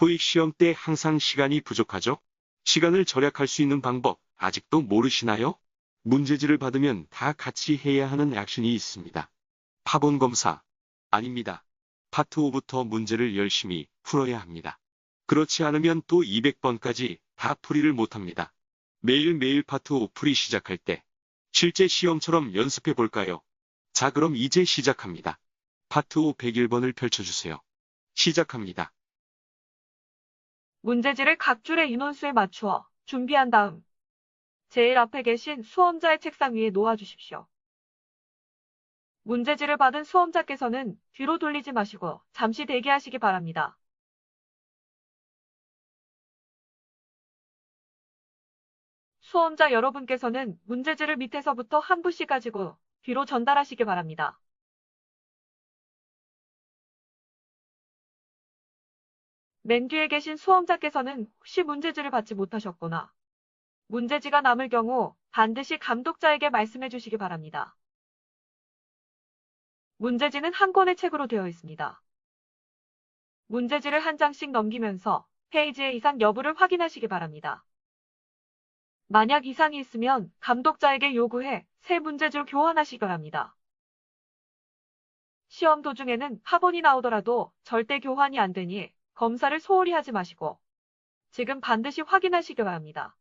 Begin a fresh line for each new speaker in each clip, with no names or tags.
토익 시험 때 항상 시간이 부족하죠? 시간을 절약할 수 있는 방법 아직도 모르시나요? 문제지를 받으면 다 같이 해야 하는 액션이 있습니다. 파본 검사. 아닙니다. 파트 5부터 문제를 열심히 풀어야 합니다. 그렇지 않으면 또 200번까지 다 풀이를 못합니다. 매일매일 파트 5 풀이 시작할 때 실제 시험처럼 연습해 볼까요? 자 그럼 이제 시작합니다. 파트 5 101번을 펼쳐주세요. 시작합니다.
문제지를 각 줄의 인원수에 맞추어 준비한 다음 제일 앞에 계신 수험자의 책상 위에 놓아주십시오. 문제지를 받은 수험자께서는 뒤로 돌리지 마시고 잠시 대기하시기 바랍니다. 수험자 여러분께서는 문제지를 밑에서부터 한 부씩 가지고 뒤로 전달하시기 바랍니다. 맨 뒤에 계신 수험자께서는 혹시 문제지를 받지 못하셨거나 문제지가 남을 경우 반드시 감독자에게 말씀해 주시기 바랍니다. 문제지는 한 권의 책으로 되어 있습니다. 문제지를 한 장씩 넘기면서 페이지의 이상 여부를 확인하시기 바랍니다. 만약 이상이 있으면 감독자에게 요구해 새 문제지로 교환하시기 바랍니다. 시험 도중에는 파본이 나오더라도 절대 교환이 안 되니 검사를 소홀히 하지 마시고 지금 반드시 확인하시기 바랍니다.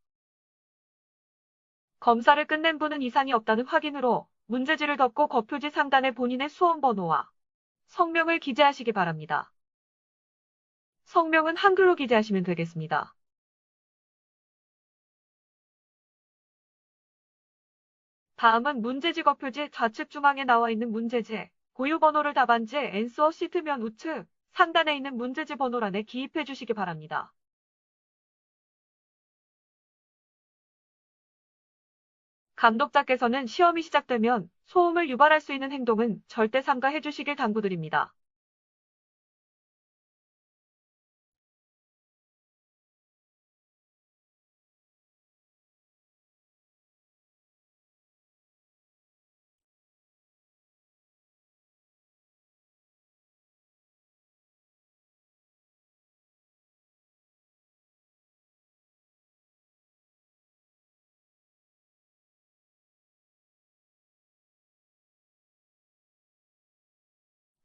검사를 끝낸 분은 이상이 없다는 확인으로 문제지를 덮고 거표지 상단에 본인의 수험 번호와 성명을 기재하시기 바랍니다. 성명은 한글로 기재하시면 되겠습니다. 다음은 문제지 거표지 좌측 중앙에 나와 있는 문제지, 고유 번호를 답안지 앤서 시트면 우측 상단에 있는 문제지 번호란에 기입해 주시기 바랍니다. 감독자께서는 시험이 시작되면 소음을 유발할 수 있는 행동은 절대 삼가해 주시길 당부드립니다.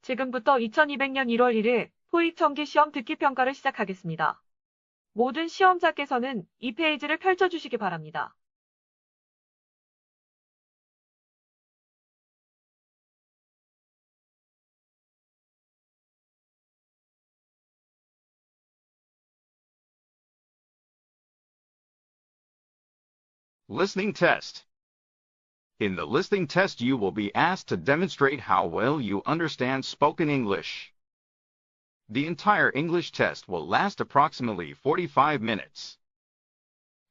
지금부터 2200년 1월 1일 토익 정기 시험 듣기 평가를 시작하겠습니다. 모든 시험자께서는 이 페이지를 펼쳐주시기 바랍니다.
Listening. In the listening test, you will be asked to demonstrate how well you understand spoken English. The entire English test will last approximately 45 minutes.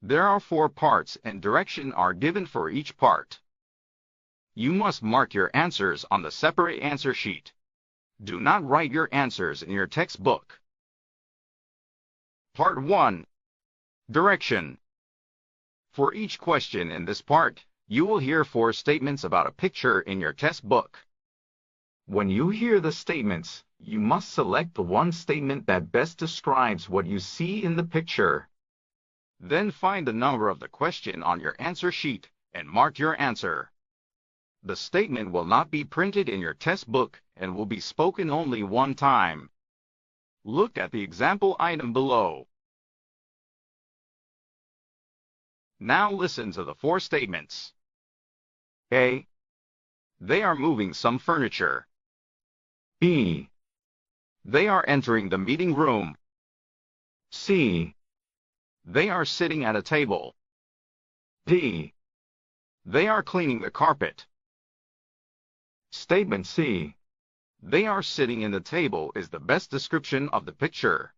There are four parts and direction are given for each part. You must mark your answers on the separate answer sheet. Do not write your answers in your textbook. Part 1. Direction. For each question in this part, you will hear four statements about a picture in your test book. When you hear the statements, you must select the one statement that best describes what you see in the picture. Then find the number of the question on your answer sheet and mark your answer. The statement will not be printed in your test book and will be spoken only one time. Look at the example item below. Now listen to the four statements. A. They are moving some furniture. B. They are entering the meeting room. C. They are sitting at a table. D. They are cleaning the carpet. Statement C. They are sitting in the table is the best description of the picture.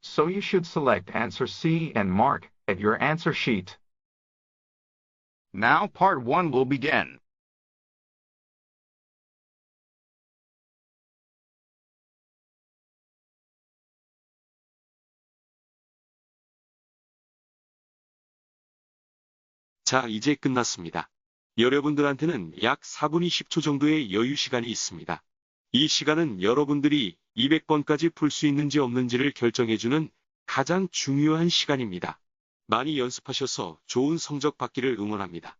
So you should select answer C and mark at your answer sheet. Now part 1 will begin.
자, 이제 끝났습니다. 여러분들한테는 약 4분 20초 정도의 여유 시간이 있습니다. 이 시간은 여러분들이 200번까지 풀 수 있는지 없는지를 결정해주는 가장 중요한 시간입니다. 많이 연습하셔서 좋은 성적 받기를 응원합니다.